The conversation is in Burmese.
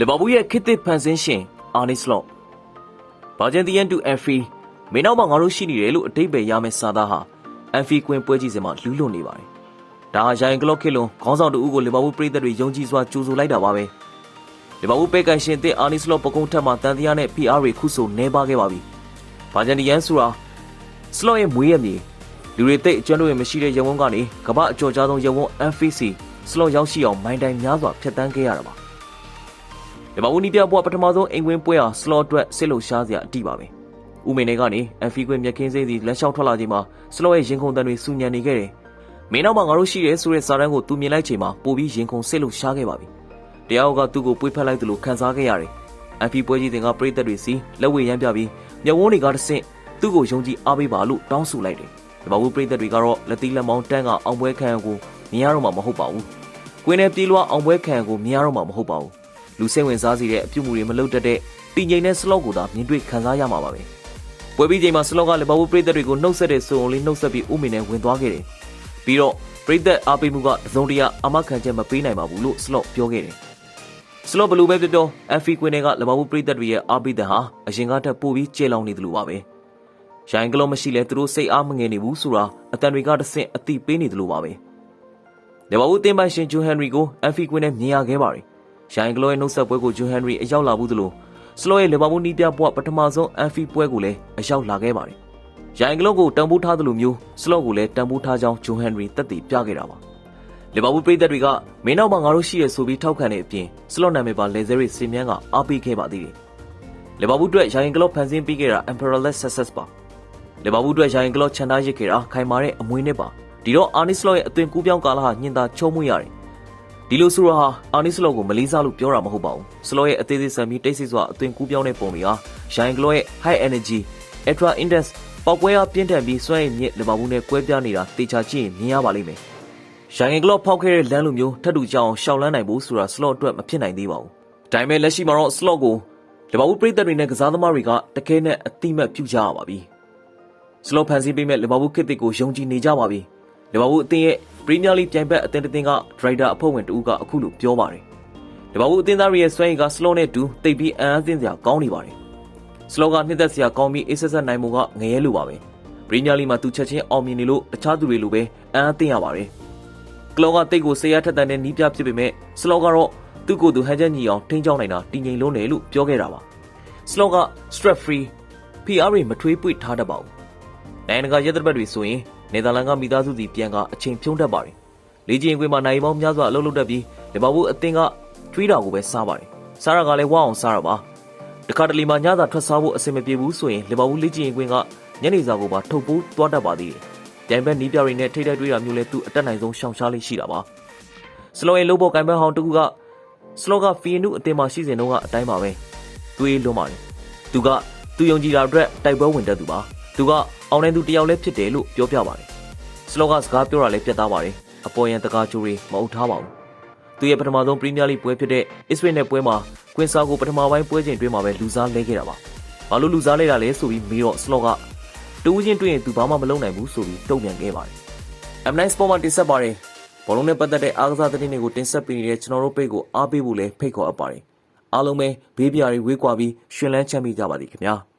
လီဗာပူးရဲ့ခေတ်သစ်ဖန်ဆင်းရှင်အာနီစလော့ဘာဂျန်တီယန်တူအန်ဖီမင်းနောက်မှာငါတို့ရှိနေတယ်လို့အတိတ်ပဲရမယ့်စာသားဟာအန်ဖီကွင်းပွဲကြည့်စင်မှာလူးလွတ်နေပါတယ်။ဒါဟာရိုင်ကလော့ခေလွန်ခေါင်းဆောင်တူဦးကိုလီဗာပူးပြည်သက်တွေယုံကြည်စွာကြိုဆိုလိုက်တာပါပဲ။လီဗာပူးပဲကန်ရှင်တဲ့အာနီစလော့ပကုံးထက်မှာတန်တရားနဲ့ PR တွေခုဆိုနေပါခဲ့ပါပြီ။ဘာဂျန်တီယန်ဆိုတာစလော့ရဲ့မွေးရမြေလူတွေတိတ်အကျွမ်းလို့မရှိတဲ့ရုံဝန်းကနေကမ္ဘာအကျော်ကြားဆုံးရုံဝန်း FVC စလော့ရောက်ရှိအောင်မိုင်းတိုင်များစွာဖျက်ဆီးခဲ့ရတာပါ။ ဒီမှာဦးနီးပြဘွားပထမဆုံးအိမ်ဝင်ပွဲဟာစလော့အတွက်စစ်လို့ရှားစရာအတိပါပဲ။ဦးမေနေကနေအန်ဖီကွင်းမြက်ခင်းစိမ့်စီလက်လျှောက်ထွက်လာချိန်မှာစလော့ရဲ့ရင်ခုန်တန်တွေစူညံနေခဲ့တယ်။မင်းနောက်မှာငါတို့ရှိရဲဆိုတဲ့စာတန်းကိုသူမြင်လိုက်ချိန်မှာပိုပြီးရင်ခုန်စစ်လို့ရှားခဲ့ပါပြီ။တရားကသူ့ကိုပွေးဖက်လိုက်သလိုခံစားခဲ့ရတယ်။အန်ဖီပွဲကြီးတင်ကပရိသတ်တွေစီလက်ဝဲရမ်းပြပြီးမျက်ဝန်းတွေကတဆင့်သူ့ကိုယုံကြည်အားပေးပါလို့တောင်းဆိုလိုက်တယ်။ဒီမှာဦးပရိသတ်တွေကတော့လက်သီးလက်မောင်းတန်းကအောင်ပွဲခံကိုမြင်ရတော့မှာမဟုတ်ပါဘူး။ကွင်းထဲပြေးလွှားအောင်ပွဲခံကိုမြင်ရတော့မှာမဟုတ်ပါဘူး။ လူစိတ်ဝင်စားစေတဲ့အပြုတ်မှုတွေမလုပ်တတ်တဲ့တည်ငြိမ်တဲ့စလော့ကိုသာမြင်တွေ့ခံစားရမှာပါပဲ။ပွဲပြီးချိန်မှာစလော့ကလီဗာပူးပရိသတ်တွေကိုနှုတ်ဆက်တဲ့စုံုံလေးနှုတ်ဆက်ပြီးဥမင်နဲ့ဝင်သွားခဲ့တယ်။ပြီးတော့ပရိသတ်အားပေးမှုကတစုံတရာအမခံချက်မပေးနိုင်ပါဘူးလို့စလော့ပြောခဲ့တယ်။စလော့ဘလူးပဲပြောပြောအန်ဖီကွင်းတွေကလီဗာပူးပရိသတ်တွေရဲ့အားပေးတဲ့ဟာအရင်ကထက်ပိုပြီးကျေလောင်နေတယ်လို့ပါပဲ။ရိုင်းကလောမရှိလဲသူတို့စိတ်အားမငယ်နေဘူးဆိုတာအတန်တွေကတဆင့်အတိပေးနေတယ်လို့ပါပဲ။လီဗာပူးအသင်းပိုင်ရှင်ဂျွန်ဟန်ရီကိုအန်ဖီကွင်းနဲ့မြင်ရခဲ့ပါတယ်။ ရိုင်းကလောရဲ့နှုတ်ဆက်ပွဲကိုဂျွန်ဟန်ရီအရောက်လာဘူးသလိုစလော့ရဲ့လီဗာပူးနီးပြဘွားပထမဆုံးအန်ဖီပွဲကိုလည်းအရောက်လာခဲ့ပါတယ်။ရိုင်းကလောကိုတန်ဖိုးထားသလိုမျိုးစလော့ကိုလည်းတန်ဖိုးထားကြောင်းဂျွန်ဟန်ရီတက်တည်ပြခဲ့တာပါ။လီဗာပူးပြည်သက်တွေကမင်းနောက်မှာငါတို့ရှိရဆိုပြီးထောက်ခံတဲ့အပြင်စလော့နာမည်ပါလေဇယ်ရီစင်မြန်းကအားပေးခဲ့ပါသေးတယ်။လီဗာပူးအတွက်ရိုင်းကလောဖန်ဆင်းပေးခဲ့တာ Emperorless Success ပါ။လီဗာပူးအတွက်ရိုင်းကလောချန်ထားရစ်ခဲ့တာခိုင်မာတဲ့အမွေးနှစ်ပါ။ဒီတော့အာနီစလော့ရဲ့အသွင်ကူးပြောင်းကာလဟာညင်သာချုံးမွေ့ရတယ်။ ဒီလိုဆိုတော့ဟာအာနီစလော့ကိုမလေးစားလို့ပြောတာမဟုတ်ပါဘူး။စလော့ရဲ့အသေးသေးဆန်ပြီးတိတ်ဆိတ်စွာအသွင်ကူးပြောင်းတဲ့ပုံတွေဟာရိုင်းကလောရဲ့ high energy ultra intense ပေါက်ပွဲအားပြင်းထန်ပြီးစွမ်းရည်မြင့်လီဗာပူးနဲ့ကွဲပြားနေတာတေချာကြည့်ရင်မြင်ရပါလိမ့်မယ်။ရိုင်းကလော့ဖောက်ခဲ့တဲ့လမ်းလိုမျိုးထပ်တူကြအောင်ရှောက်လန်းနိုင်ဖို့ဆိုတာစလော့အတွက်မဖြစ်နိုင်သေးပါဘူး။ဒါပေမဲ့လက်ရှိမှာတော့စလော့ကိုလီဗာပူးပြည်သက်တွေနဲ့ကစားသမားတွေကတကယ်နဲ့အတိမတ်ပြုကြရပါပြီ။စလော့ဖန်စီပေးမဲ့လီဗာပူးခေတ်သစ်ကိုယုံကြည်နေကြပါပြီ။လီဗာပူးအသင်းရဲ့ပ ရီးမီးယားလိပြိုင်ဘက်အသင်းတစ်သင်းကဒရိုက်တာအဖွဲ့ဝင်တဦးကအခုလိုပြောပါတယ်။လီဗာပူးအသင်းသားတွေရဲ့စွမ်းရည်ကစလော့နဲ့တူတိတ်ပြီးအံ့အားသင့်စရာကောင်းနေပါတယ်။စလော့ကနှစ်သက်စရာကောင်းပြီးအေးဆက်ဆက်နိုင်မှုကငရဲလိုပါပဲ။ပရီးမီးယားလိမှာသူချက်ချင်းအောင်မြင်နေလို့တခြားသူတွေလိုပဲအံ့အားသင့်ရပါတယ်။ကလောကတိတ်ကိုဆေးရထက်တန်တဲ့နီးပြဖြစ်ပေမဲ့စလော့ကတော့သူ့ကိုယ်သူဟန်ချက်ညီအောင်ထိန်းချောင်းနိုင်တာတည်ငြိမ်လုံးတယ်လို့ပြောခဲ့တာပါ။ slow က stress free PR တွေမထွေးပွေထားတတ်ပါဘူး။နိုင်ငံတကာရဲတပ်ဖွဲ့တွေဆိုရင် နယ်သာလန်ကမိသားစုစီပြန်ကအချိန်ဖြုံးတတ်ပါတယ်။လေ့ကျင့်ခွင့်မှာနိုင်ပေါင်းများစွာအလုပ်လုပ်တတ်ပြီးလီဗာပူးအသင်းကထွေးတာကိုပဲစားပါတယ်။စားရကလည်းဝအောင်စားရပါ။တခါတလေမှညသာထွက်စားဖို့အဆင်မပြေဘူးဆိုရင်လီဗာပူးလေ့ကျင့်ခွင့်ကညနေစာကိုပါထုတ်ပိုးသွားတတ်ပါသေးတယ်။ပြိုင်ဘက်နီးပြတွေနဲ့ထိတိုက်တွေးတာမျိုးလဲသူအတက်နိုင်ဆုံးရှောင်ရှားလေးရှိတာပါ။စလောရဲ့လို့ဘောကင်ဘက်ဟောင်းတကူကစလောကဖီနုအတင်မှာရှိစဉ်တော့ကအတိုင်းပါပဲ။တွေးလွန်ပါတယ်။သူကသူယုံကြည်တာအတွက်တိုက်ပွဲဝင်တတ်သူပါ။ သူကအောင်နိုင်သူတယောက်လည်းဖြစ်တယ်လို့ပြောပြပါတယ်။စလောကစကားပြောတာလည်းပြတ်သားပါတယ်။အပေါ်ယံတကားချိုးတွေမအုပ်ထားပါဘူး။သူရဲ့ပထမဆုံးပရီးမီးယားလိပွဲဖြစ်တဲ့အစ္စရေးနဲ့ပွဲမှာကွင်းစားကိုပထမပိုင်းပွဲချိန်တွင်းမှာပဲလူစားလဲခဲ့တာပါ။ဘာလို့လူစားလဲတာလဲဆိုပြီးမေးတော့စလောကတူးချင်းတွေ့ရင်သူဘာမှမလုပ်နိုင်ဘူးဆိုပြီးတုံ့ပြန်ခဲ့ပါတယ်။ M9 Sport မှာတင်ဆက်ပါတယ်။ဘောလုံးနဲ့ပတ်သက်တဲ့အားကစားသတင်းတွေကိုတင်ဆက်ပေးနေတဲ့ကျွန်တော်တို့ပိတ်ကိုအားပေးဖို့လည်းဖိတ်ခေါ်အပ်ပါတယ်။အားလုံးပဲဘေးပြားတွေဝေးကွာပြီးရှင်လန်းချမ်းမြေ့ကြပါသည်ခင်ဗျာ။